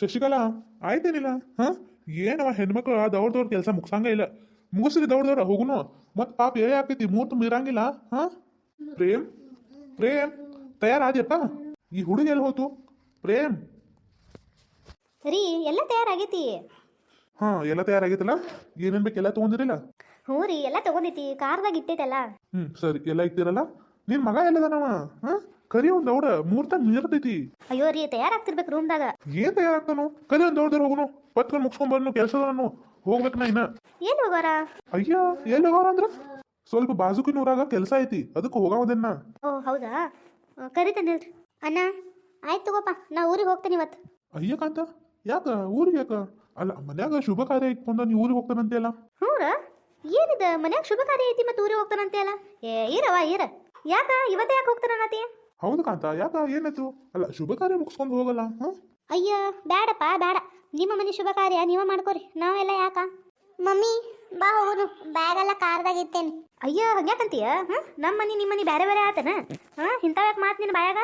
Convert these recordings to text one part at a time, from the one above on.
ಶಶಿಕಲಾ ಆಯ್ತೇನಿಲ್ಲ ಹಾ? ಏನವ ಹೆಣ್ಮಕ್ಳು ದೌಡ್ದವ್ರ ಕೆಲಸ ಮುಗ್ಸಂಗ ಇಲ್ಲ. ಮುಗಿಸ್ರಿ ದೌಡ್ದವ್ರ ಹೋಗುನು. ಮತ್ ಪಾಪ ಏ ಆಕೈತಿ ಮೂರ್ತು ಮೀರಂಗಿಲ್ಲ ಹಾ? ಪ್ರೇಮ್ ಪ್ರೇಮ್ ತಯಾರಾದ್ಯಪ್ಪ? ಈ ಹುಡುಗ ಎಲ್ಲಿ ಹೋತು? ಪ್ರೇಮ್. ರೀ ಎಲ್ಲ ತಯಾರಾಗೈತಿ? ಹಾ ಎಲ್ಲ ತಯಾರಾಗೈತಲ್ಲ? ಏನೇನ್ ಬೇಕು ಎಲ್ಲ ತಗೊಂಡಿರಿಲ್ಲ? ಹ್ಞೂ ರೀ ಎಲ್ಲ ತಗೊಂಡೈತಿ ಕಾರ್ದಾಗ ಇಟ್ಟೈತಲ್ಲ? ಹ್ಮ್ ಸರಿ ಎಲ್ಲ ಇಟ್ಟಿರಲ್ಲ? ನಿನ್ ಮಗ ಎಲ್ಲದನವ? ಹಾ? ಕರಿ ಒಂದ್ ಅವಡ ಮೂರ್ತ ಮೀರ್ತೈತಿ ಅಯ್ಯೋ ರೀ ತಯಾರಾಗ್ತಿರ್ಬೇಕು ರೂಮ್ದಾಗ. ಏನ್ ತಯಾರಾಗ್ತಾನು? ಕರಿ ಒಂದ್ ದೌಡ್ದವ್ರ ಹೋಗುನು ಪತ್ಕೊಂಡ್ ಮುಗ್ಸ್ಕೊಂಡ್ ಬರ್ನು ಕೆಲಸದನು ಹೋಗ್ಬೇಕು ನಾ ಇನ್ನ. ಏನು ಹೋಗಾರ? ಅಯ್ಯ ಎಲ್ಲಿ ಹೋಗಾರ ಅಂದ್ರ? ಸ್ವಲ್ಪ ಬಾಜುಕಿನ ಊರಾಗ ಕೆಲಸ ಐತಿ ಅದಕ್ಕೆ ಹೋಗಾವದನ್ನ. ಓ ಹೌದಾ? ಕರಿತೇನೆ ಅಣ್ಣ ಆಯ್ತು ತಗೋಪ್ಪ ನಾ ಊರಿಗೆ ಹೋಗ್ತೇನೆ ಇವತ್ತು ಅಯ್ಯ ಕಾಂತ ಯಾಕ ಊರಿಗೆ ಯಾಕ? ಅಲ್ಲ ಮನ್ಯಾಗ ಶುಭ ಕಾರ್ಯ ಇಟ್ಕೊಂಡ ನೀ ಊರಿಗೆ ಹೋಗ್ತಾನಂತೆ ಅಲ್ಲ? ಹ್ಞೂ ಏನಿದ ಮನ್ಯಾಗ ಶುಭ ಕಾರ್ಯ ಐತಿ ಮತ್ತೆ ಊರಿಗೆ ಹೋಗ್ತಾನಂತೆ ಅಲ್ಲ? ಏ ಇರವ ಇರ. ಯಾಕ ಇವತ್ತೇ ಯಾಕೆ ಹೋಗ್ತಾನತಿ ಹೌದು ಕಾಂತ ಯಾಕ ಏನಾಯ್ತು? ಅಲ್ಲ ಶುಭ ಕಾರ್ಯ ಮುಗಿಸ್ಕೊಂಡು ಹೋಗಲ್ಲ ಹಾಂ? ಅಯ್ಯ ಬೇಡಪ್ಪ ಬೇಡ ನಿಮ್ಮ ಮನೆ ಶುಭ ಕಾರ್ಯ ನೀವ ಮಾಡ್ಕೋರಿ. ನಾವೆಲ್ಲ ಯಾಕ? ಮಮ್ಮಿ ಬಾ ಹೋಗುನು. ಬ್ಯಾಗೆಲ್ಲ ಕಾರ್ದಾಗ ಇತ್ತೇನೆ ಅಯ್ಯೋ ಹಂಗ್ಯಾಕಂತೀಯ? ಹಾಂ? ನಮ್ಮ ಮನೆ ನಿಮ್ಮ ಮನೆ ಬೇರೆ ಬೇರೆ ಆತನ? ಹಾಂ? ಇಂಥವ್ ಯಾಕೆ ಮಾತು ನಿನ್ನ ಬಾಯಾಗ?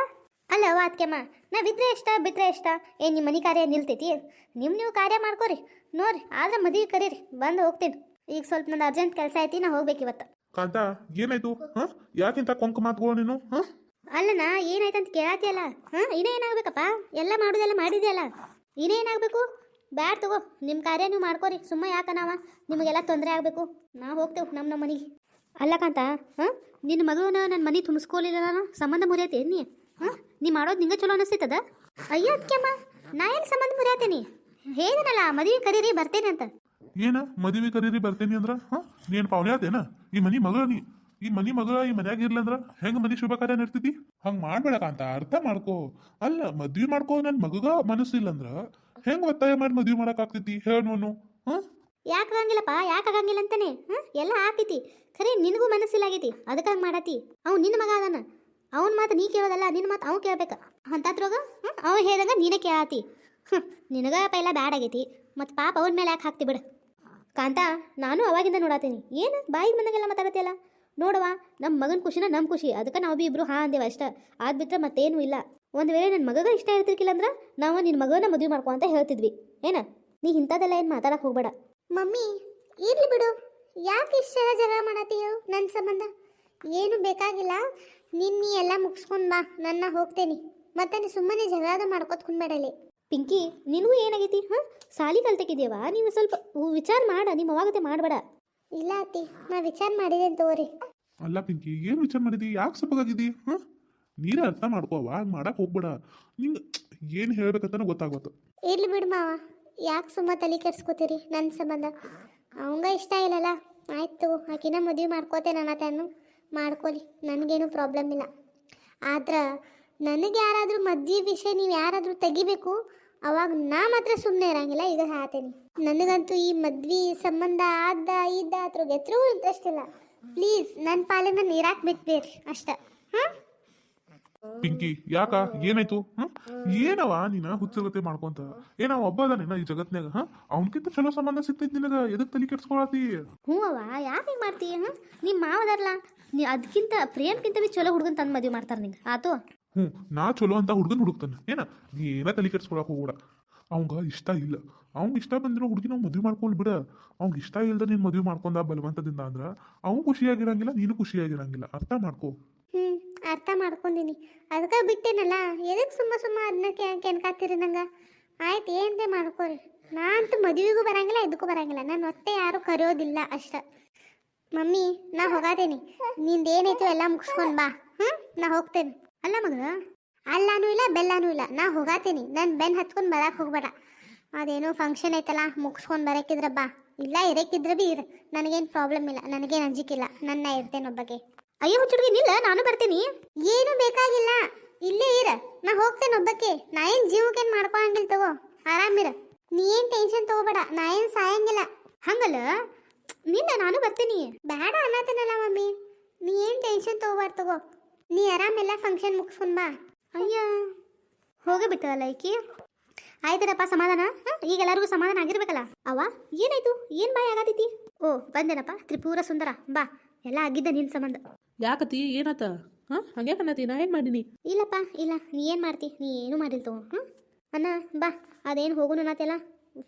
ಅಲ್ಲ ಅದಕ್ಕೆಮ್ಮ ನಾ ಬಿದ್ರೆ ಇಷ್ಟ ಬಿದ್ರೆ ಇಷ್ಟ ಏ ನಿಮ್ಮ ಮನೆ ಕಾರ್ಯ ನಿಲ್ತೈತಿ? ನಿಮ್ಮ ನೀವು ಕಾರ್ಯ ಮಾಡ್ಕೋರಿ. ನೋಡ್ರಿ ಆದ್ರೆ ಮದುವೆ ಕರೀರಿ. ಬಂದು ಹೋಗ್ತೀನಿ. ಈಗ ಸ್ವಲ್ಪ ನಂದು ಅರ್ಜೆಂಟ್ ಕೆಲಸ ಐತಿ ನಾ ಹೋಗ್ಬೇಕು ಇವತ್ತು ಕಾಂತ ಏನಾಯ್ತು? ಹಾ? ಯಾಕಿಂತ ಕೊಂಕ ಮಾತುಗಳು ನೀನು? ಹಾ? ಅಲ್ಲನ ಏನಾಯ್ತಂತ ಕೇಳಾತಿಯಲ್ಲ ಹಾಂ, ಇನ್ನೇ ಏನಾಗ್ಬೇಕಪ್ಪ? ಎಲ್ಲ ಮಾಡೋದೆಲ್ಲ ಮಾಡಿದೆಯಲ್ಲ. ಏನಾಗಬೇಕು? ಬ್ಯಾಡ್ ತಗೋ ನಿಮ್ಮ ಕಾರ್ಯ ನೀವು ಮಾಡ್ಕೋರಿ. ಸುಮ್ಮ ಯಾಕ ನಾವ ನಿಮಗೆಲ್ಲ ತೊಂದರೆ ಆಗಬೇಕು. ನಾವು ಹೋಗ್ತೇವೆ ನಮ್ಮ ನಮ್ಮ ಮನೆಗೆ. ಅಲ್ಲ ಕಾಂತ, ಹಾಂ ನಿನ್ನ ಮಗುವನ್ನ ನನ್ನ ಮನೆ ತುಂಬಿಸ್ಕೊಲಿಲ್ಲ ನಾನು ಸಂಬಂಧ ಮುರಿಯತ್ತೆ ನೀ ಹಾಂ, ನೀ ಮಾಡೋದು ನಿಂಗೆ ಚಲೋ ಅನಿಸ್ತದ ಅಯ್ಯೋ ಅದಕ್ಕೆಮ್ಮ ನಾ ಏನು ಸಂಬಂಧ ಮುರಿಯತ್ತೀನಿ? ಹೇಳಿದನಲ್ಲ, ಮದುವೆ ಕರೀರಿ, ಬರ್ತೇನೆ ಅಂತ. ಏನ? ಮದುವೆ ಕರೀರಿ, ಬರ್ತೇನೆ ಅಂದ್ರ? ಹಾಂ, ನೀನು ಪಾವನೆ ಆತೇನ? ಈ ಮನೆ ಮಗಳ ನೀ. ಈ ಮನಿ ಮಗಳ ಈ ಮನ್ಯಾಗ ಇರ್ಲಂದ್ರ ಹೆಂಗ್ ಮನಿ ಶುಭ ಕಾರ್ಯ ನಡ್ತೈತಿ? ಹಂಗ್ ಮಾಡ್ಬೇಡಕ ಕಾಂತ, ಅರ್ಥ ಮಾಡ್ಕೋ. ಅಲ್ಲ, ಮದ್ವಿ ಮಾಡ್ಕೋ ನನ್ ಮಗಗ ಮನಸ್ಸಿಲ್ಲ ಅಂದ್ರ ಹೆಂಗ್ ಒತ್ತಾಯ ಮಾಡಿ ಮದ್ವಿ ಮಾಡಕ್ ಆಗ್ತೈತಿ? ಹೇಳೋನು ಹಾ? ಯಾಕೆ ಆಗಂಗಿಲ್ಲಪ್ಪ, ಯಾಕೆ ಆಗಂಗಿಲ್ಲ ಅಂತಾನೆ? ಎಲ್ಲ ಆಗ್ತೈತಿ. ಖರೆ ನಿನಗೂ ಮನಸ್ಸಿಲ್ಲಾಗೈತಿ, ಅದಕ್ಕೆ ಹಂಗ್ ಮಾಡತಿ. ಅವ್ನ್ ನಿನ್ನ ಮಗ ಅದಾನ. ಅವ್ನ ಮಾತು ನೀ ಕೇಳೋದಲ್ಲ ನಿನ್ನ ಮಾತು ಅವ್ನು ಕೇಳ್ಬೇಕು. ಅಂತಾತ್ರೋಗ ಹ್ಞೂ ಅವ ಹೇಳ್ದಂಗ ನೀನೇ ಕೇಳಾತಿ. ಹ್ಞೂ ನಿನಗ ಪೈಲ ಬ್ಯಾಡ್ ಆಗೈತಿ. ಮತ್ತು ಪಾಪ ಅವನ್ ಮೇಲೆ ಯಾಕೆ ಹಾಕ್ತಿ ಬಿಡು. ಕಾಂತ, ನಾನು ಅವಾಗಿಂದ ನೋಡಾತೀನಿ. ಏನು ಬಾಯಿಗೆ ಬಂದಂಗೆಲ್ಲ ಮಾತಾಡತ್ತಿಯಲ್ಲ ನೋಡವ್ವ ನಮ್ಮ ಮಗನ ಖುಷಿನ ನಮ್ಮ ಖುಷಿ. ಅದಕ್ಕೆ ನಾವು ಬಿ ಇಬ್ರು ಹಾ ಅಂದೇವ ಅಷ್ಟ. ಅದು ಬಿಟ್ರೆ ಮತ್ತೇನು ಇಲ್ಲ. ಒಂದು ವೇಳೆ ನನ್ನ ಮಗಗ ಇಷ್ಟ ಇರ್ತಿರ್ಕಿಲ್ಲ ಅಂದ್ರೆ ನಾವು ನಿನ್ನ ಮಗನ ಮದುವೆ ಮಾಡ್ಕೊ ಅಂತ ಹೇಳ್ತಿದ್ವಿ. ಏನ? ನೀ ಇಂಥದ್ದೆಲ್ಲ ಏನು ಮಾತಾಡಕ್ಕೆ ಹೋಗ್ಬೇಡ. ಮಮ್ಮಿ ಇರ್ಲಿ ಬಿಡು. ಯಾಕೆ ಇಷ್ಟೆಲ್ಲ ಜಗಳ ಮಾಡತ್ತೀಯೋ ನನ್ನ ಸಂಬಂಧ? ಏನು ಬೇಕಾಗಿಲ್ಲ. ನಿನ್ನ ಎಲ್ಲ ಮುಗಿಸ್ಕೊಂಡು ಬಾ. ನನ್ನ ಹೋಗ್ತೇನೆ. ಮತ್ತೆ ನೀ ಸುಮ್ಮನೆ ಜಗಳದ ಮಾಡ್ಕೋತ ಕುಂದ್ಬೇಡಲಿ ಪಿಂಕಿ ನಿನಗೂ ಏನಾಗೈತಿ? ಹಾಂ? ಸಾಲಿ ಕಲ್ತಕ್ಕಿದ್ಯವ? ನೀವು ಸ್ವಲ್ಪ ವಿಚಾರ ಮಾಡ. ನಿಮ್ಮ ಅವಾಗತೆ ಮಾಡಬೇಡ. ಇಲ್ಲ ಅತ್ತಿ ನಾ ವಿಚಾರ ಮಾಡಿದ್ದೇನೆ ತಗೋರಿ ಅಲ್ಲ ಪಿಂಕಿ ಏನು ವಿಚಾರ ಮಾಡಿದಿ? ಯಾಕೆ ಸಪ್ಪಗಾಗಿದ್ದಿ ಹಾ? ನೀರೇ ಅರ್ಥ ಮಾಡ್ಕೋವ ಅವಾಗ ಮಾಡಕ್ ಹೋಗ್ಬೇಡ. ನಿಂಗೆ ಏನು ಹೇಳ್ಬೇಕಂತ ಗೊತ್ತಾಗುತ್ತೆ ಇರ್ಲಿ ಬಿಡು ಮಾವ ಯಾಕೆ ಸುಮ್ಮ ತಲೆ ಕೆಡ್ಸ್ಕೊತೀರಿ ನನ್ನ ಸಂಬಂಧ? ಅವಂಗ ಇಷ್ಟ ಇಲ್ಲಲ್ಲ? ಆಯ್ತು ಆಕಿನ ಮದುವೆ ಮಾಡ್ಕೋತೆ ನನ್ನ ತಾನು ಮಾಡ್ಕೊಲಿ ನನಗೇನು ಪ್ರಾಬ್ಲಮ್ ಇಲ್ಲ. ಆದ್ರೆ ನನಗೆ ಯಾರಾದರೂ ಮದುವೆ ವಿಷಯ ನೀವು ಯಾರಾದರೂ ತೆಗಿಬೇಕು? ಅವಾಗ ನಾ ಮಾತ್ರ ಸುಮ್ಮನೆ ಇರಂಗಿಲ್ಲ ಈಗ ಹೇಳ್ತೀನಿ. ನನಗಂತೂ ಈ ಮದ್ವೆ ಸಂಬಂಧ ಆದ ಇದ್ದ ಅದ್ರ ಗೆತ್ರೂ ಇಂಟ್ರೆಸ್ಟ್ ಇಲ್ಲ. ಪ್ಲೀಸ್ ನನ್ನ ಪಾಲಿನ ನೀರಾಕ್ ಬಿಟ್ಬೇರಿ ಅಷ್ಟ. ಹಾಂ? ಪಿಂಕಿ ಯಾಕ? ಏನಾಯ್ತು? ಹ್ಮ್? ಏನವ ನೀನ ಹುಚ್ಚಗತೆ ಮಾಡ್ಕೊಂತ? ಏನವ ಒಬ್ಬ ಅದಾನೇನ ಈ ಜಗತ್ನಾಗ ಹಾ? ಅವನ್ಕಿಂತ ಚಲೋ ಸಂಬಂಧ ಸಿಗ್ತೈತಿ ನಿನಗ? ಎದಕ್ ತಲೆ ಕೆಡ್ಸ್ಕೊಳತಿ? ಹ್ಞೂ ಅವ ಯಾಕೆ ಹಿಂಗೆ ಮಾಡ್ತೀಯ ಹಾಂ? ನಿಮ್ಮ ಮಾವದಾರಲ್ಲ ನೀ ಅದಕ್ಕಿಂತ ಪ್ರೇಮ್ಕಿಂತ ಬಿ ಚಲೋ ಹುಡುಗನ್ ತಂದು ಮದುವೆ ಮಾಡ್ತಾರೆ ನಿಂಗೆ. ಆತು. ಹ್ಞೂ, ನಾ ಚಲೋ ಅಂತ ಹುಡುಗನ ಹುಡುಕ್ತಾನೆ. ಏನ? ಏನ ತಲೆ ಕೆಡ್ಸ್ಕೊಳಕ್ ಹೋಗೋಡ ಅವಂಗ ಇಷ್ಟ ಇಲ್ಲ. ಅವಂಗ ಇಷ್ಟ ಬಂದಿರೋ ಹುಡುಗಿ ನಾವು ಮದುವೆ ಮಾಡ್ಕೊಂಡು ಬಿಡ. ಅವ್ನಿಗೆ ಇಷ್ಟ ಇಲ್ದ ನೀನು ಮದುವೆ ಮಾಡ್ಕೊಂಡ ಬಲವಂತದಿಂದ ಅಂದ್ರ ಅವ್ನು ಖುಷಿಯಾಗಿರಂಗಿಲ್ಲ, ನೀನು ಖುಷಿಯಾಗಿರಂಗಿಲ್ಲ. ಅರ್ಥ ಮಾಡ್ಕೋ. ಹ್ಞೂ, ಅರ್ಥ ಮಾಡ್ಕೊಂಡಿನಿ. ಅದಕ್ಕೆ ಬಿಟ್ಟೇನಲ್ಲ ಎದಕ್ಕೆ ಸುಮ್ಮ ಸುಮ್ಮ ಅದನ್ನ ಕೆನ್ಕಾತಿರಿ ನಂಗೆ? ಆಯ್ತು, ಏನ್ರಿ ಮಾಡ್ಕೊರಿ. ನಾ ಅಂತೂ ಮದುವೆಗೂ ಬರಂಗಿಲ್ಲ ಇದಕ್ಕೂ ಬರಂಗಿಲ್ಲ. ನಾನು ಒತ್ತೆ ಯಾರು ಕರೆಯೋದಿಲ್ಲ ಅಷ್ಟ. ಮಮ್ಮಿ, ನಾ ಹೋಗಾದೇನಿ ನಿಂದು ಏನೈತು ಎಲ್ಲ ಮುಗಿಸ್ಕೊಂಡು ಬಾ. ಹ್ಞೂ, ನಾ ಹೋಗ್ತೇನೆ. ಅಲ್ಲ ಮಗ ಅಲ್ಲಾನು ಇಲ್ಲ, ಬೆಲ್ಲಾನೂ ಇಲ್ಲ. ನಾ ಹೋಗಾತೀನಿ. ನನ್ನ ಬೆನ್ ಹತ್ಕೊಂಡು ಬರಕ್ಕೆ ಹೋಗ್ಬೇಡ. ಅದೇನೋ ಫಂಕ್ಷನ್ ಐತಲ್ಲ, ಮುಗಿಸ್ಕೊಂಡು ಬರಕ್ಕಿದ್ರ ಬಾ. ಇಲ್ಲ ಇರಕ್ಕಿದ್ರೆ ಬಿ ಇರ. ನನಗೇನು ಪ್ರಾಬ್ಲಮ್ ಇಲ್ಲ. ನನಗೇನು ಅಂಜಿಕಿಲ್ಲ ನನ್ನ ಇರ್ತೇನೆ ಒಬ್ಬಗೆ. ಅಯ್ಯೋ, ಹುಚ್ಚುಡ್ಗಿ, ನಿಲ್ಲ. ನಾನು ಬರ್ತೀನಿ. ಏನು ಬೇಕಾಗಿಲ್ಲ. ಇಲ್ಲೇ ಇರ. ನಾ ಹೋಗ್ತೇನೆ ಒಬ್ಬಕ್ಕೆ. ನಾ ಏನು ಜೀವಕ್ಕೇನು ಮಾಡ್ಕೊಂಡಿಲ್ಲ ತಗೋ. ಆರಾಮಿರ ನೀ ಏನು ಟೆನ್ಷನ್ ತಗೋಬೇಡ. ನಾ ಏನು ಸಾಯಂಗಿಲ್ಲ. ಹಂಗಲ್ಲ? ನಿನ್ನ ನಾನು ಬರ್ತೀನಿ. ಬೇಡ ಅನ್ನತೇನಲ್ಲ ಮಮ್ಮಿ. ನೀ ಏನು ಟೆನ್ಷನ್ ತಗೋಬಾರ್ದು ತಗೋ. ನೀ ಆರಾಮೆಲ್ಲ ಫಂಕ್ಷನ್ ಮುಗಿಸ್ಕೊಂಡ್ ಬಾ. ಅಯ್ಯ. ಹೋಗೇ ಬಿಟ್ಟದಲ್ಲ ಈಕಿ ಆಯ್ತರಪ್ಪ ಸಮಾಧಾನ? ಹಾಂ? ಈಗ ಎಲ್ಲರಿಗೂ ಸಮಾಧಾನ ಆಗಿರ್ಬೇಕಲ್ಲ? ಅವ ಏನಾಯ್ತು? ಏನು ಬಾಯ್ ಆಗತೈತಿ ಓ ಬಂದೇನಪ್ಪ? ತ್ರಿಪುರ ಸುಂದರ. ಬಾ ಎಲ್ಲ ಆಗಿದ್ದ ನಿನ್ ಸಂಬಂಧ. ಯಾಕತಿ ಏನಾತ? ಹಂಗೆ ಹಂಗ್ಯಾಕನ್ನತಿ ನಾ ಏನು ಮಾಡೀನಿ? ಇಲ್ಲಪ್ಪ ಇಲ್ಲ. ನೀ ಏನು ಮಾಡ್ತಿ? ನೀ ಏನು ಮಾಡಿಲ್ಲ ತಗೋ ಹ್ಞೂ ಅಣ್ಣ ಬಾ. ಅದೇನು ಹೋಗುನು ನಾತೆಲ್ಲ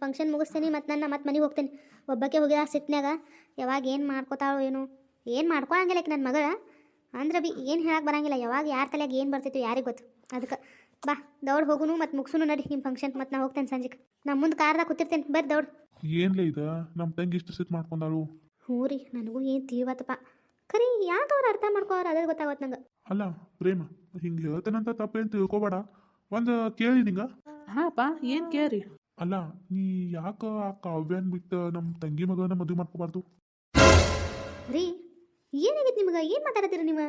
ಫಂಕ್ಷನ್ ಮುಗಿಸ್ತೀನಿ ಮತ್ತು ನನ್ನ ಮತ್ತೆ ಮನೆಗೆ ಹೋಗ್ತೀನಿ. ಒಬ್ಬಕ್ಕೆ ಹೋಗಿದ ಸಿಟ್ನ್ಯಾಗ ಯಾವಾಗ ಏನು ಮಾಡ್ಕೋತಾಳೋ ಏನು. ಏನು ಮಾಡ್ಕೊಳಂಗಿಲ್ಲ ನನ್ನ ಮಗಳ. ಅಂದ್ರೆ ಬಿ ಏನು ಹೇಳಕ್ಕೆ ಬರಂಗಿಲ್ಲ. ಯಾವಾಗ ಯಾರ ತಲೆಗೆ ಏನು ಬರ್ತಿತ್ತು ಯಾರಿಗೆ ಗೊತ್ತು. ಅದಕ್ಕೆ ಬಾ ದೌಡ್ ಹೋಗುನು ಮತ್ತು ಮುಗಿಸುನು ನಡಿ ನಿಮ್ಮ ಫಂಕ್ಷನ್ ಮತ್ತು ನಾ ಹೋಗ್ತೇನೆ ಸಂಜೆ ನಮ್ಮ ಮುಂದೆ ಕಾರ್ದಾಗ ಕೂತಿರ್ತೇನೆ. ಬರ್ರಿ ದೌಡ್. ಏನ್ಲೇ ಇದ? ನಮ್ಮ ತಂಗಿ ಇಷ್ಟು ಸಿಟ್ ಮಾಡ್ಕೊಂಡಾಳು. ಹ್ಞೂ ರೀ ನನಗೂ ಏನು ತೀವತ್ತಪ್ಪ ಖರೀ ಯಾಕೆ ಅವ್ರು ಅರ್ಥ ಮಾಡ್ಕೋರು ಅದೇ ಗೊತ್ತಾಗತ್ತೆ ನಂಗೆ. ಅಲ್ಲ ಪ್ರೇಮ ಹಿಂಗೆ ಹೇಳ್ತೇನಂತ ತಪ್ಪೇನು ತಿಳ್ಕೊಬೇಡ. ಒಂದು ಕೇಳಿ ನಿಂಗ. ಹಾಪ ಏನು ಕೇರಿ ಅಲ್ಲ ನೀ ಯಾಕ ಆ ಕಾವ್ಯನ್ ಬಿಟ್ಟು ನಮ್ಮ ತಂಗಿ ಮಗನ ಮದುವೆ ಮಾಡ್ಕೋಬಾರ್ದು? ರೀ ಏನಾಗೈತೆ ನಿಮ್ಗೆ? ಏನು ಮಾತಾಡತ್ತೀರಿ ನೀವು?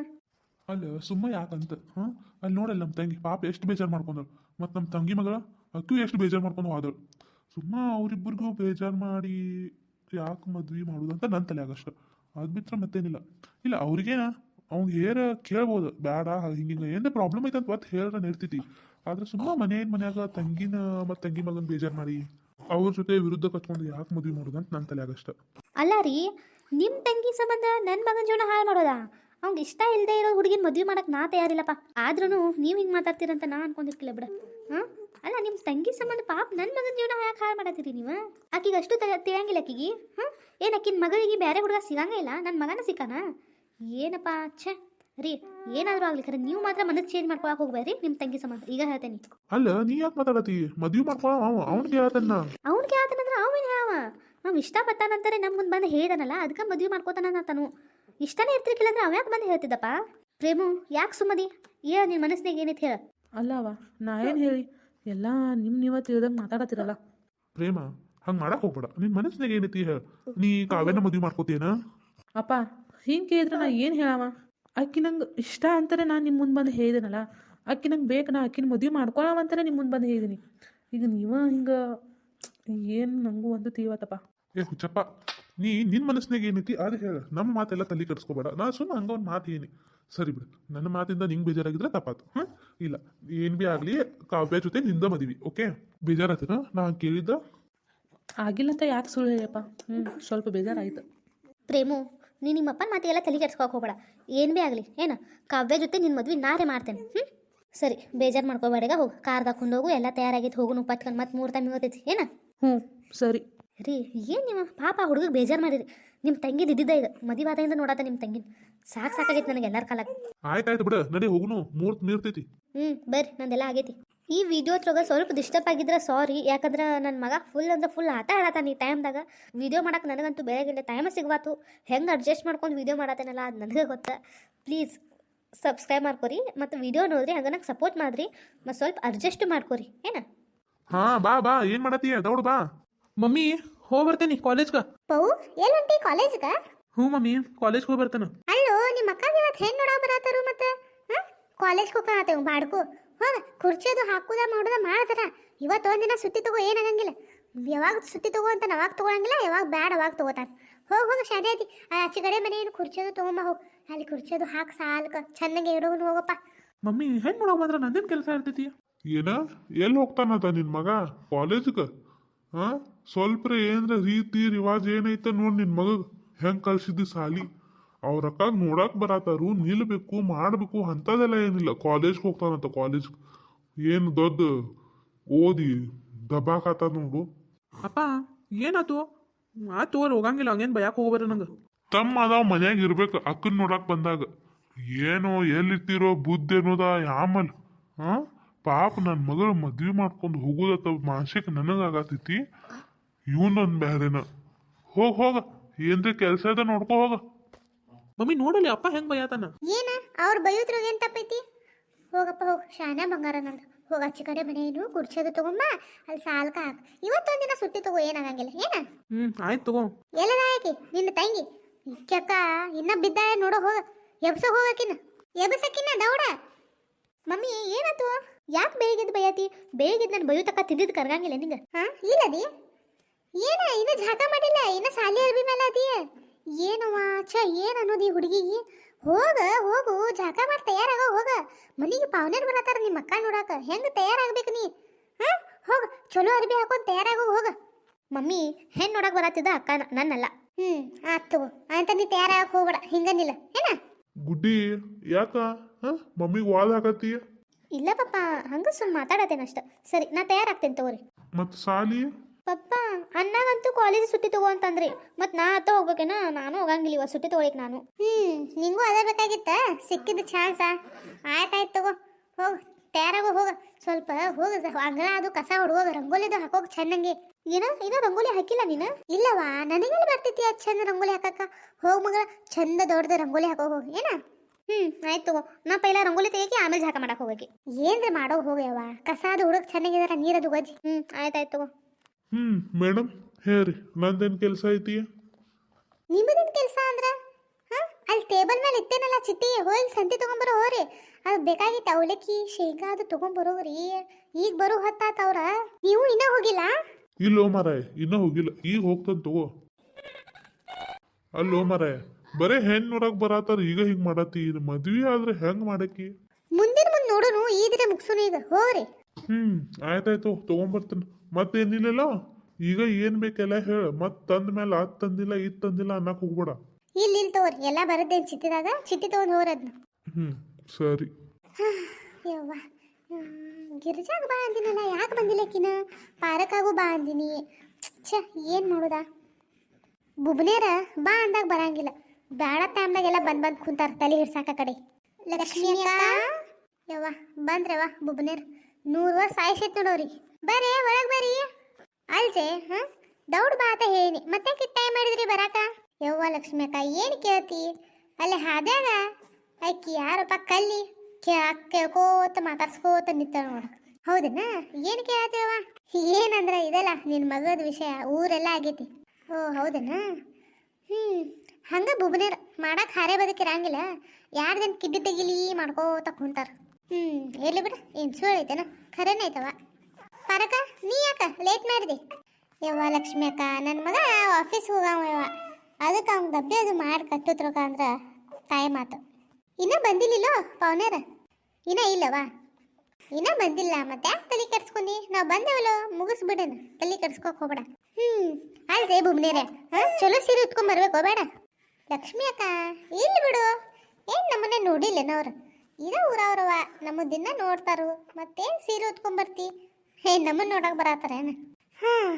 ಅಲ್ಲ ಸುಮ್ಮ ಯಾಕಂತ? ಹಾಂ? ಅಲ್ಲಿ ನೋಡಲ್ಲ ನಮ್ಮ ತಂಗಿ. ಪಾಪ ಎಷ್ಟು ಬೇಜಾರು ಮಾಡ್ಕೊಂಡಳು. ಮತ್ತು ನಮ್ಮ ತಂಗಿ ಮಗಳ ಅಕ್ಕೂ ಎಷ್ಟು ಬೇಜಾರು ಮಾಡ್ಕೊಂಡು ಹೋದಳು. ಸುಮ್ಮ ಅವರಿಬ್ಬರಿಗೂ ಬೇಜಾರು ಮಾಡಿ ಯಾಕೆ ಮದ್ವೆ ಅಂತ ನನ್ನ ತಲೆ ಆಗಷ್ಟು ಅದು ಬಿಟ್ಟರೆ ಮತ್ತೇನಿಲ್ಲ. ಇಲ್ಲ ಅವ್ರಿಗೇನ ಅವ್ನು ಹೇರ ಕೇಳ್ಬೋದು. ಬೇಡ ಹಿಂಗೆ ಹಿಂಗೆ ಏನು ಪ್ರಾಬ್ಲಮ್ ಐತೆ ಅಂತ ಒತ್ತು ಹೇಳ್ರ ನಿರ್ತೈತಿ ಆದ್ರೆ ಸುಮ್ಮ ಮನೆ ಮನ್ಯಾಗ ತಂಗಿನ ಮತ್ತು ತಂಗಿ ಮಗನ ಬೇಜಾರು ಮಾಡಿ ಅವ್ರ ಜೊತೆ ವಿರುದ್ಧ ಕಚ್ಕೊಂಡು ಯಾಕೆ ಮದ್ವೆ ಅಂತ ನನ್ನ ತಲೆ ಆಗಷ್ಟ ಅಲ್ಲ ರೀ ನಿಮ್ಮ ತಂಗಿ ಸಂಬಂಧ ನನ್ನ ಮಗನ ಜೀವನ ಹಾಳು ಮಾಡೋದಾ? ಅವ್ನಿಗೆ ಇಷ್ಟ ಇಲ್ಲದೆ ಇರೋ ಹುಡುಗಿನ ಮದುವೆ ಮಾಡಕ್ಕೆ ನಾ ತಯಾರಿಲ್ಲಪ್ಪ. ಆದ್ರೂ ನೀವು ಹಿಂಗೆ ಮಾತಾಡ್ತೀರಂತ ನಾ ಅನ್ಕೊಂಡಿರ್ಕಿಲ್ಲ ಬಿಡ. ಹಾಂ? ಅಲ್ಲ ನಿಮ್ಮ ತಂಗಿ ಸಂಬಂಧ ಪಾಪ ನನ್ನ ಮಗನ ಜೀವನ ಯಾಕೆ ಹಾಳು ಮಾಡತ್ತೀರಿ ನೀವು? ಆಕಿಗೆ ಅಷ್ಟು ತಿಳಿಯಂಗಿಲ್ಲ ಆಕಿಗೆ ಹಾಂ? ಏನು ಆಕಿನ ಮಗಳಿಗೆ ಬೇರೆ ಹುಡುಗ ಸಿಗಂಗೇ ಇಲ್ಲ? ನನ್ನ ಮಗನ ಸಿಕ್ಕಾನ? ಏನಪ್ಪ ಛೇ! ರೀ ಏನಾದರೂ ಆಗ್ಲಿ ಖರೆ ನೀವು ಮಾತ್ರ ಮನಸ್ಸು ಚೇಂಜ್ ಮಾಡ್ಕೊಳಕ್ ಹೋಗ್ಬೇಡ್ರಿ ನಿಮ್ಮ ತಂಗಿ ಸಂಬಂಧ. ಈಗ ಹೇಳ್ತೇನೆ. ಅಲ್ಲ ನೀ ಯಾಕೆ ಮಾತಾಡತಿ ಮದುವೆ ಮಾಡ್ಕೊಳ ಅವ್ನಿಗೆ ಹೇಳ್ತಾನ ಅವ್ನಿಗೆ ಹೇಳ್ತಾನಂದ್ರೆ ಅವನೇ ಯಾವ ಅವ್ನು ಇಷ್ಟಪಟ್ಟಾನಂತಾರೆ ನಮ್ಮ ಮುಂದೆ ಬಂದು ಹೇಳಿದನಲ್ಲ ಅದಕ್ಕೆ ಮದುವೆ ಮಾಡ್ಕೋತಾನ ತಾನು ಇಷ್ಟನೇ ಇರ್ತಿರ್ಕಿಲ್ಲ ಅಂದ್ರೆ ಅವ್ಯಾಕೆ ಬಂದು ಹೇಳ್ತಿದ್ದಪ್ಪ? ಪ್ರೇಮು ಯಾಕೆ ಸುಮ್ಮದಿ? ಏ ನಿನ್ನ ಮನಸ್ಸಿನಾಗ ಏನೈತೆ ಹೇಳ. ಅಲ್ಲವ ನಾ ಏನು ಹೇಳಿ? ಎಲ್ಲ ನಿಮ್ಮ ನೀವ ತಿಳಿದಂಗೆ ಮಾತಾಡತ್ತಿರಲ್ಲ. ಪ್ರೇಮ ಹಂಗೆ ಮಾಡಕ್ ಹೋಗ್ಬೇಡ. ನಿನ್ನ ಮನಸ್ಸಿನಾಗ ಏನೈತಿ ಹೇಳ? ನೀ ಕಾವ್ಯನ ಮದುವೆ ಮಾಡ್ಕೋತೀನ ಅಪ್ಪ ಹಿಂಗೆ ಕೇಳಿದ್ರೆ ನಾ ಏನು ಹೇಳವ? ಅಕ್ಕಿ ನಂಗೆ ಇಷ್ಟ ಅಂತಾರೆ ನಾನು ನಿಮ್ಮ ಮುಂದೆ ಬಂದು ಹೇಳಿದೆನಲ್ಲ. ಅಕ್ಕಿ ನಂಗೆ ಬೇಕು ನಾ ಅಕ್ಕಿನ ಮದುವೆ ಮಾಡ್ಕೊಳವ ಅಂತಾನೆ ನಿಮ್ಮ ಮುಂದೆ ಬಂದು ಹೇಳಿದ್ದೀನಿ ಈಗ ನೀವ ಹಿಂಗೆ ಏನು ನನಗೂ ಒಂದು ತೀವತ್ತಪ್ಪ ಏ ಹುಚ್ಚಪ್ಪ ನೀ ನಿನ್ನ ಮನಸ್ಸಿನಾಗ ಏನೈತಿ ಅದು ಹೇಳ ನಮ್ಮ ಮಾತೆಲ್ಲ ತಲೆ ಕೆಡಿಸ್ಕೋಬೇಡ. ನಾ ಸುಮ್ಮನೆ ಹಂಗ ಒಂದು ಮಾತು ಏನಿ ಸರಿ ಬಿಡು ನನ್ನ ಮಾತಿಂದ ನಿಂಗೆ ಬೇಜಾರಾಗಿದ್ರೆ ತಪ್ಪಾತು. ಹಾಂ ಇಲ್ಲ ಏನ್ ಬಿ ಆಗಲಿ ಕಾವ್ಯ ಜೊತೆ ನಿಂದ ಮದಿವಿ ಓಕೆ? ಬೇಜಾರಾತನ ನಾ ಕೇಳಿದ್ದ? ಆಗಿಲ್ಲ ಅಂತ ಯಾಕೆ ಸುಳ್ಳು ಹೇಳಪ್ಪ ಹ್ಞೂ ಸ್ವಲ್ಪ ಬೇಜಾರಾಯ್ತು. ಪ್ರೇಮು ನೀ ನಿಮ್ಮ ಅಪ್ಪನ ಮಾತಿಗೆಲ್ಲ ತಲೆ ಕೆಡ್ಸ್ಕೊಕ್ ಹೋಗ್ಬೇಡ. ಏನು ಭೀ ಆಗಲಿ ಏನ? ಕಾವ್ಯ ಜೊತೆ ನಿನ್ನ ಮದ್ವೆ ನಾರೇ ಮಾಡ್ತೇನೆ ಹ್ಞೂ ಸರಿ ಬೇಜಾರು ಮಾಡ್ಕೋಬೇಡ ಹೋಗು. ಕಾರ್ದಾಗ ಹೋಗು ಎಲ್ಲ ತಯಾರಾಗಿತ್ತು ಹೋಗು ಪಟ್ಕೊಂಡು ಮತ್ತೆ ಮೂರು ಟೈಮ್ ಹೋಗ್ತೈತಿ ಏನ? ಹ್ಞೂ ಸರಿ. ರೀ ಏನು ನಿಮ್ಮ ಪಾಪ ಹುಡುಗಗೆ ಬೇಜಾರು ಮಾಡಿರಿ. ನಿಮ್ಮ ತಂಗಿದು ಇದ್ದಿದ್ದ ಈಗ ಮದುವಾದಿಂದ ನೋಡತ್ತ ನಿಮ್ಮ ತಂಗಿನ. ಸಾಕು ಸಾಕಾಗೈತೆ ನನಗೆ ಎಲ್ಲರ ಕಾಲಕ್ಕೆ ಆಯ್ತಾಯ್ತು ಬಿಡ ನಡಿ ಹೋಗುನು. ಮೂರ್ತ್ ನೀರ್ತೈತಿ. ಹ್ಞೂ ಬರ್ರಿ ನಂದೆಲ್ಲ ಆಗೈತಿ. ಈ ವಿಡಿಯೋ ವಿಡಿಯೋತ್ರೊಳಗೆ ಸ್ವಲ್ಪ ಡಿಸ್ಟರ್ಬ್ ಆಗಿದ್ರೆ ಸಾರಿ ಯಾಕಂದ್ರೆ ನನ್ನ ಮಗ ಫುಲ್ ಅಂದ್ರೆ ಫುಲ್ ಆಟ ಆಡತ್ತಾನ ಈ ಟೈಮ್ದಾಗ ವಿಡಿಯೋ ಮಾಡಕ್ಕೆ ನನಗಂತೂ ಬೆಳಗ್ಗೆ ಟೈಮ್ ಸಿಗ್ಬಾತು ಹೆಂಗೆ ಅಡ್ಜಸ್ಟ್ ಮಾಡ್ಕೊಂಡು ವಿಡಿಯೋ ಮಾಡತ್ತೇನಲ್ಲ ಅದು ನನಗೆ ಗೊತ್ತ. ಪ್ಲೀಸ್ ಸಬ್ಸ್ಕ್ರೈಬ್ ಮಾಡ್ಕೊರಿ ಮತ್ತು ವಿಡಿಯೋ ನೋಡ್ರಿ ಹಂಗೆ ನಂಗೆ ಸಪೋರ್ಟ್ ಮಾಡಿರಿ. ಮತ್ತು ಸ್ವಲ್ಪ ಅಡ್ಜಸ್ಟ್ ಮಾಡ್ಕೊರಿ ಏನ? ಹಾ ಬಾ ಬಾ ಏನು ಮಾಡತ್ತೀಯ? ದೌಡ್ ಬಾ. ಮಮ್ಮಿ ಹೋಗಿ ಬರ್ತೇನೆ ಕಾಲೇಜ್ ಪವು ಕಾಲೇಜ್ಗ ಹ್ಞೂ ಮಮ್ಮಿ ಕಾಲೇಜ್ಗೆ ಹೋಗಿ ಬರ್ತಾನ. ಅಲ್ಲೋ ನಿಮ್ಮ ಅಕ್ಕ ಇವತ್ತು ಹೆಣ್ಣು ನೋಡೋ ಬರತ್ತಾರು ಮತ್ತೆ? ಕಾಲೇಜ್ ಕಾಲೇಜ್ಗೆ ಹೋಗ್ತಾನತ್ತೇವ್ ಬಾಡ್ಕು ಹೋಗ ಕುರ್ಚಿದು ಹಾಕುದ ಮಾಡುದ ಮಾಡ್ತಾರ ಇವತ್ತು ಒಂದಿನ ಸುತ್ತಿ ತಗೋ ಏನಾಗಂಗಿಲ್ಲ ಯಾವಾಗ ಸುತ್ತಿ ತಗೋ ಅಂತ ಅವಾಗ ತಗೊಳಂಗಿಲ್ಲ ಯಾವಾಗ ಬ್ಯಾಡ ಅವಾಗ ತಗೋತಾರ ಹೋಗ ಹೋಗ ಶಾದಿ ಐತಿ ಆ ಆಚೆ ಕಡೆ ಮನೆ ಏನು ಕುರ್ಚಿದು ತಗೊಂಬ ಹೋಗಿ. ಅಲ್ಲಿ ಕುರ್ಚಿದು ಹಾಕಿ ಸಾಲ್ಕ. ಚೆನ್ನಾಗಿ ಇಡೋನು ಹೋಗಪ್ಪ. ಮಮ್ಮಿ ಹೆಂಗ್ ನೋಡೋ ಬಂದ್ರ ನಂದಿನ ಕೆಲಸ ಇರ್ತೈತಿ? ಏನ? ಎಲ್ಲಿ ಹೋಗ್ತಾನತ ನಿನ್ ಮಗ? ಕಾಲೇಜ್ಗ ಹಾ ಸ್ವಲ್ಪ ಏನ್ರ ರೀತಿ ರಿವಾಜ್ ಏನೈತೆ ನೋಡಿ ನಿನ್ ಮಗ. ಹೆಂಗ್ ಕಳ್ಸಿದ್ದಿ ಸಾಲಿ? ಅವ್ರ ಅಕ್ಕಾಗ ನೋಡಕ್ ಬರತಾರು ನಿಲ್ಬೇಕು ಮಾಡ್ಬೇಕು ಅಂತದೆಲ್ಲ ಏನಿಲ್ಲ. ಕಾಲೇಜ್ಗೆ ಹೋಗ್ತಾನಂತ ಕಾಲೇಜ್ ಏನು ದೊಡ್ಡ ಓದಿ ದಬಾಕತ್ತ ನೋಡು. ಅಪ್ಪ ಏನಾತು? ಆತು ಅಲ್ಲಿ ಹೋಗಂಗಿಲ್ಲ. ಹಂಗೇನು ಬಯಕ್ಕೆ ಹೋಗ್ಬಾರ ನಂಗೆ. ತಮ್ಮ ಅದಾವ ಮನ್ಯಾಗ ಇರ್ಬೇಕು ಅಕ್ಕನ್ ನೋಡಕ್ ಬಂದಾಗ. ಏನೋ ಎಲ್ಲಿರ್ತಿರೋ ಬುದ್ಧಿ ಅನ್ನೋದ ಆಮಲ್ ಹಾ ಪಾಪ ನನ್ನ ಮಗಳು ಮದ್ವೆ ಮಾಡ್ಕೊಂಡು ಹೋಗೋದತ್ತ ಮಾನಸಿಕ ನನಗಾಗತೈತಿ. ಇವನೊಂದ್ ಬ್ಯಾರೇನ. ಹೋಗ್ ಹೋಗ. ಏನ್ರಿ ಕೆಲ್ಸ ಇದೆ ನೋಡ್ಕೊ ಹೋಗ. ಮಮ್ಮಿ ನೋಡಲಿ ಅಪ್ಪ ಹೆಂಗ್ ಬೈಯತಾನ? ಏನ? ಅವ್ರ ಬೈಯೋದ್ರಾಗ ಏನು ತಪ್ಪೈತಿ? ಹೋಗಪ್ಪ ಹೋಗಿ. ಶಾನ ಬಂಗಾರ ನಂದು. ಹೋಗ ಅಚ್ಚ ಕಡೆ ಮನೆಯನ್ನು ಏನು ಕುರ್ಚಿದು ತಗೊಂಬ ಅಲ್ಲಿ ಸಾಲ್ಕ ಹಾಕ್. ದಿನ ಸುತ್ತಿ ತಗೋ ಏನಾಗಂಗಿಲ್ಲ. ಏನ? ಹ್ಮ್ ಆಯ್ತು ತಗೋ. ಎಲ್ಲದ ಆಕಿ ನಿನ್ನ ತಂಗಿ? ಇಕ್ಕಕ್ಕ ಇನ್ನ ಬಿದ್ದಾಯ ನೋಡೋ ಹೋಗ. ಎಬ್ಸ ಹೋಗಕಿನ ಎಬ್ಸಕಿನ ದೌಡ. ಮಮ್ಮಿ ಏನಾತು ಯಾಕೆ ಬೇಗಿದ್ ಬಯತಿ ಬೇಗಿದ್ ನಾನು ಬೈಯೋ ತಿಂದಿದ್ದು ತಿದ್ದಿದ್ ಕರ್ಗಂಗಿಲ್ಲ ನಿಂಗ. ಹಾ ಇಲ್ಲದಿ ಏನ ಇನ್ನು ಜಾಕ ಮಾಡಿಲ್ಲ ಇನ್ನು ಸಾಲಿ ಅರ್ಬಿ ಮೇಲೆ ಅದಿ. ಏನವ್ವ ಛ ಏನು ಅನ್ನೋದು ಈ ಹುಡುಗಿಗೆ? ಹೋಗ ಹೋಗು ಜಾಕ ಮಾಡಿ ತಯಾರಾಗ ಹೋಗ. ಮನಿಗೆ ಪಾವನೇರ್ ಬರತ್ತಾರ ನಿಮ್ಮ ಅಕ್ಕ ನೋಡಾಕ. ಹೆಂಗ್ ತಯಾರಾಗ್ಬೇಕು ನೀ? ಹಾ ಹೋಗ ಚಲೋ ಅರ್ಬಿ ಹಾಕೊಂಡು ತಯಾರಾಗು ಹೋಗ. ಮಮ್ಮಿ ಹೆಂಗೆ ನೋಡಕ್ ಬರತ್ತಿದ್ದ ಅಕ್ಕ ನನ್ನಲ್ಲ ನನ್ನಲ್ಲ. ಹ್ಮ್ ತಗೋ ಅಂತ ನೀ ತಯಾರಾಗಕ್ ಹೋಗ್ಬೇಡ ಹಿಂಗನ್ನಿಲ್ಲ ಏನ? ಗುಡ್ಡಿ ಯಾಕ? ಹಾ ಮಮ್ಮಿಗೆ ವಾದ ಹಾಕತ್ತಿ? ಇಲ್ಲ ಪಪ್ಪ ಹಂಗ ಸುಮ್ ಮಾತಾಡತೇನಷ್ಟ ಅಷ್ಟ. ಸರಿ ನಾ ತಯಾರಾಗ್ತೇನೆ ತಗೋರಿ. ಮತ್ ಸಾಲಿ? ಪಪ್ಪ ಅಣ್ಣಾಗಂತೂ ಕಾಲೇಜ್ ಸುಟ್ಟಿ ತಗೋ ಅಂತಂದ್ರಿ. ಮತ್ ನಾ ಅತ್ತ ಹೋಗ್ಬೇಕೇನ? ನಾನು ಹೋಗಂಗಿಲ್ಲ ಇವ ಸುಟ್ಟಿ ತಗೊಳಿಕ್ ನಾನು. ಹ್ಮ್ ನಿಂಗೂ ಅದೇ ಬೇಕಾಗಿತ್ತ? ಸಿಕ್ಕಿದ ಚಾನ್ಸ ಆಯ್ತಾಯ್ತು ತಗೋ ಹೋಗ. ತಯಾರಾಗೋ ಹೋಗ. ಸ್ವಲ್ಪ ಹೋಗ ಅಂಗಳ ಅದು ಕಸ ಹೊಡ್ಕೋಗ ರಂಗೋಲಿದು ಹಾಕೋಗ ಚೆನ್ನಂಗೆ. ಏನ ಇನ್ನ ರಂಗೋಲಿ ಹಾಕಿಲ್ಲ ನೀನು? ಇಲ್ಲವಾ ನನಗೆಲ್ಲ ಬರ್ತೈತಿ ಅದ್ ಚಂದ ರಂಗೋಲಿ ಹಾಕಕ್ಕ? ಹೋಗ್ ಮಗಳ ಚಂದ ದೊಡ್ಡದ ರಂಗೋಲಿ ಹಾಕೋ ಹೋಗ. ಏನ? ಹ್ಮ್ ಆಯ್ತು ತಗೋ. ನಾ ಪೈಲ ರಂಗೋಲಿ ತೆಗಿಯಕ್ಕೆ ಆಮೇಲೆ ಜಾಕ ಮಾಡಕ್ ಹೋಗಕಿ. ಏನ್ರಿ ಮಾಡೋ ಹೋಗ್ಯವ ಕಸ ಅದು ಹುಡುಕ್ ಚೆನ್ನಾಗಿದಾರ ನೀರದು ಗಜ್ಜಿ. ಹ್ಮ್ ಆಯ್ತಾಯ್ತು ತಗೋ. ಹ್ಞೂ ಮೇಡಮ್ ಹೇಳ್ರಿ ನಂದೇನ್ ಕೆಲಸ ಐತಿ ನಿಮ್ಮದೇನ್ ಕೆಲಸ ಅಂದ್ರ? ಹಾ ಅಲ್ಲಿ ಟೇಬಲ್ ಮೇಲೆ ಇತ್ತೇನಲ್ಲ ಚಿತ್ತಿ ಹೋಗಿ ಸಂತಿ ತಗೊಂಬರೋ ಹೋರಿ. ಅದು ಬೇಕಾಗಿತ್ತು ಅವಲಕ್ಕಿ ಶೇಂಗಾ ಅದು ತಗೊಂಬರೋರಿ ಈಗ ಬರೋ ಹೊತ್ತಾತವ್ರ ನೀವು ಇನ್ನೂ ಹೋಗಿಲ್ಲ? ಇಲ್ಲೋ ಮಾರಾಯ ಇನ್ನೂ ಹೋಗಿಲ್ಲ. ಈಗ ಹೋಗ್ತಾನೆ ತಗೋ. ಅಲ್ಲೋ ಮಾರಾಯ. ಬರೇ ಹೆಣ್ಣು ನೋಡಕ್ ಬರತ್ತಾರ ಈಗ ಹಿಂಗ್ ಮಾಡತಿ ಇದು ಮದ್ವಿ ಆದ್ರೆ ಹೆಂಗ್ ಮಾಡಕಿ ಮುಂದಿನ ಮುಂದೆ ನೋಡೋನು ಈದ್ರೆ ಮುಗ್ಸುನು ಈಗ ಹೋರಿ ಹ್ಮ್ ಆಯ್ತಾಯ್ತು ತಗೊಂಬರ್ತೇನೆ. ಮತ್ತೇನಿಲ್ಲ ಈಗ ಏನ್ ಬೇಕೆಲ್ಲ ಹೇಳ. ಮತ್ ತಂದ ಮೇಲೆ ಅದ್ ತಂದಿಲ್ಲ ಇದ್ ತಂದಿಲ್ಲ ಅನ್ನಕ್ ಹೋಗ್ಬೇಡ. ಇಲ್ಲಿ ಇಲ್ಲಿ ತಗೋರಿ ಎಲ್ಲ ಬರುತ್ತೆ ಚಿಟ್ಟಿದಾಗ ಚಿಟ್ಟಿ ತಗೊಂಡ್ ಹೋಗ್ರಿ ಅದ್ನ ಹ್ಮ್ ಸರಿ. ಯವ್ವ. ಗಿರಿಜಾಗ ಬಾ ಅಂದಿನಲ್ಲ ಯಾಕೆ ಬಂದಿಲ್ಲ ಕಿನ ಪಾರಕಾಗೂ ಬಾ ಅಂದಿನಿ. ಛ ಏನು ಮಾಡೋದಾ? ಬುಬ್ನೇರ ಬಾ ಅಂದಾಗ ಬರಂಗಿಲ್ಲ. ಬೇಡ ಟೈಮ್ದಾಗೆಲ್ಲ ಬಂದ್ ಬಂದ್ ಕುಂತಾರ ತಲೆ ಹಿಡ್ಸಾಕ ಕಡೆ. ಲಕ್ಷ್ಮಿ ಅಕ್ಕ? ಯವ್ವ ಬಂದ್ರವ ಬುಬ್ನೇರ್ ನೂರು ವರ್ಷ ಆಯ್ಸೈತ್ ನೋಡೋರಿ. ಬರ್ರಿ, ಒಳಗ್ ಬರ್ರಿ. ಅಲ್ಜೆ, ಹಾ? ದೌಡ್ ಬಾ ಹೇಳಿ ಮತ್ತೆ ಕಿಟ್ ಟೈಮ್ ಮಾಡಿದ್ರಿ ಬರಾಕ? ಯವ್ವ, ಲಕ್ಷ್ಮಿ ಅಕ್ಕ, ಏನು ಕೇಳ್ತಿ? ಅಲ್ಲಿ ಹಾದ್ಯಾಗ? ಆಕಿ ಯಾರಪ್ಪ ಕಲ್ಲಿ. ಕೇಳಾಕ್ ಕೇಳ್ಕೋತ ಮಾತಾಡ್ಸ್ಕೋತ ನಿಂತಾಳ ನೋಡ. ಹೌದನ? ಏನು ಕೇಳತ್ತೇವ ಏನಂದ್ರ ಇದಲ್ಲ? ನಿನ್ನ ಮಗದ ವಿಷಯ, ಊರೆಲ್ಲ ಆಗೈತಿ. ಓ, ಹೌದನ? ಹ್ಞೂ ಹಂಗ ಬುಬ್ನೇರ್ ಮಾಡಕ್ ಹಾರೆ ಬದುಕಿರಂಗಿಲ್ಲ ಯಾರ್ದೇನು ಕಿಡ್ಡಿ ತೆಗಿಲಿ ಮಾಡ್ಕೋತ ಕುಂತಾರ. ಹ್ಞೂ ಹೇಳಿ ಬಿಡ. ಏನು ಸುಳ್ಳು ಐತೇನ. ಖರೇನ ಐತವ. ಪರಕ, ನೀ ಯಾಕ ಲೇಟ್ ಮಾಡಿದೆ? ಯವ್ವ ಲಕ್ಷ್ಮಿ ಅಕ್ಕ ನನ್ನ ಮಗ ಆಫೀಸ್ ಹೋಗವ ಅದಕ್ಕೆ ಅವ್ನ ಡಬ್ಬೆ ಅದು ಮಾಡಿ ಕಟ್ಟುತ್ರಕ ಅಂದ್ರೆ ತಾಯಿ ಮಾತು. ಇನ್ನ ಬಂದಿಲ್ಲೋ ಪವನೇರ? ಇನ್ನ ಇಲ್ಲವಾ ಇನ್ನ ಬಂದಿಲ್ಲ. ಮತ್ತೆ ಯಾಕೆ ತಲೆ ಕೆಡ್ಸ್ಕೊಂಡಿ ನಾವು ಬಂದೇವಲ್ಲ, ಮುಗಿಸ್ಬಿಡೋಣ. ತಲೆ ಕೆಡ್ಸ್ಕೊಕ್ ಹೋಗ್ಬೇಡ. ಹ್ಮ್, ಆಯ್ತು ಬುಮ್ನೇರೆ ಹಾಂ, ಚಲೋ ಸೀರೆ ಉಟ್ಕೊಂಡ್ ಬರ್ಬೇಕು ಬೇಡ ಲಕ್ಷ್ಮಿ ಅಕ್ಕ, ಇಲ್ಲಿ ಬಿಡು. ಏನು ನಮ್ಮನೆ ನೋಡಿಲ್ಲೇನವ್ರು ಇದ ಊರವ್ರವ ನಮ್ಮ ದಿನ ನೋಡ್ತಾರು. ಮತ್ತೇನು ಸೀರೆ ಉತ್ಕೊಂಬರ್ತಿ ಬರ್ತಿ? ಹೇ ನಮ್ಮನ್ನ ನೋಡಕ್ ಬರತ್ತಾರೇನು ಹಾಂ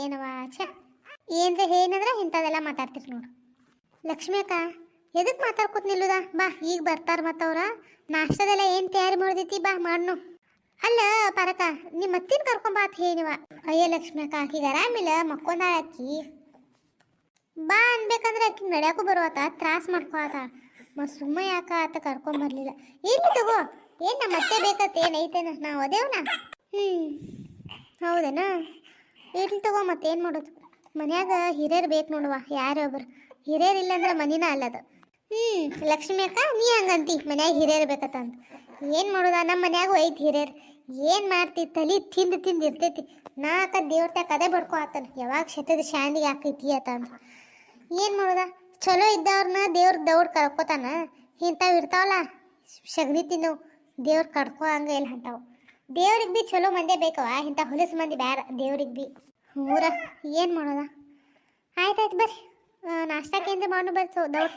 ಏನವ ಛ ಏನ್ರೆ, ಏನಂದ್ರೆ ಇಂಥದೆಲ್ಲ ಮಾತಾಡ್ತೀರಿ ನೋಡು. ಲಕ್ಷ್ಮಿ ಅಕ್ಕ ಎದಕ್ಕೆ ಮಾತಾಡ್ಕೊತ ನಿಲ್ಲುದ? ಬಾ, ಈಗ ಬರ್ತಾರ ಮತ್ತವ್ರ. ನಾಷ್ಟದೆಲ್ಲ ಏನ್ ತಯಾರಿ ಮಾಡಿದೈತಿ ಬಾ, ಮಾಡ್ನು. ಅಲ್ಲ, ಪರಕ ನಿಮ್ಮ ಅತ್ತಿನ ಕರ್ಕೊಂಬಾತ್ ಹೇಳಿವ. ಅಯ್ಯ ಲಕ್ಷ್ಮಿ ಅಕ್ಕ ಆಕಿಗೆ ಆರಾಮಿಲ್ಲ ಮಕ್ಕೊಂದಾಳ ಅಕ್ಕಿ. ಬಾ ಅನ್ಬೇಕಂದ್ರೆ ಆಕಿ ನಡ್ಯಾಕು ಬರುವತ್ತ ತ್ರಾಸ್ ಮಾಡ್ಕೋತ ಮತ್ ಸುಮ್ಮ ಯಾಕ ಆತ ಕರ್ಕೊಂಬರ್ಲಿಲ್ಲ ಇಲ್ಲಿ ತಗೋ, ಏನು ನಮ್ಮ ಅತ್ತೆ ಬೇಕತ್ತ ಏನ್ ಐತೇನ? ನಾವು ಅದೇವನ? ಹ್ಮ್, ಹೌದೇನಾ? ಇರ್ಲಿ ತಗೋ ಏನು ಮಾಡೋದು? ಮನ್ಯಾಗ ಹಿರಿಯರು ಬೇಕು ನೋಡುವ, ಯಾರೊಬ್ರು. ಹಿರಿಯರ್ ಇಲ್ಲಂದ್ರೆ ಮನಿನ ಅಲ್ಲದ ಹ್ಮ್, ಲಕ್ಷ್ಮಿ ಅಕ್ಕ, ನೀ ಹಂಗಂತಿ, ಮನ್ಯಾಗ ಹಿರಿಯರು ಬೇಕತ್ತಂತ ಏನು ಮಾಡೋದ? ನಮ್ಮ ಮನ್ಯಾಗೂ ಐತಿ ಹಿರಿಯರು. ಏನು ಮಾಡ್ತಿ? ತಲಿ ತಿಂದು ತಿಂದು ಇರ್ತೈತಿ. ನಾಕ ದೇವ್ರ ತಕ್ಕ ಅದೇ ಬಡ್ಕೊ ಆತನ. ಯಾವಾಗ ಶತದ ಶಾಂದಿಗೆ ಹಾಕೈತಿ ಆತ ಅಂತ ಏನ್ ಮಾಡೋದ? ಚಲೋ ಇದ್ದವ್ರನ್ನ ದೇವ್ರ ದೌಡ್ ಕರ್ಕೋತಾನ. ಇಂಥವು ಇರ್ತಾವಲ್ಲ ಸಗಣಿ ತಿನ್ನು ದೇವ್ರ ಕಡ್ಕೋ ಹಂಗ ಇಲ್ಲ ಅಂತಾವ. ದೇವ್ರಿಗೆ ಬಿ ಚಲೋ ಮಂದಿ ಬೇಕವ ಇಂಥ ಹೊಲಸು ಮಂದಿ ಬ್ಯಾರ ದೇವ್ರಿಗೆ ಬಿ. ಊರ ಏನು ಮಾಡೋದ? ಆಯ್ತಾಯ್ತು ಬರ್ರಿ. ನಾಷ್ಟಕ್ಕೆ ಏನ್ರಿ ಮಾಡು ಬರ್ಸೋ ದೌಡ್.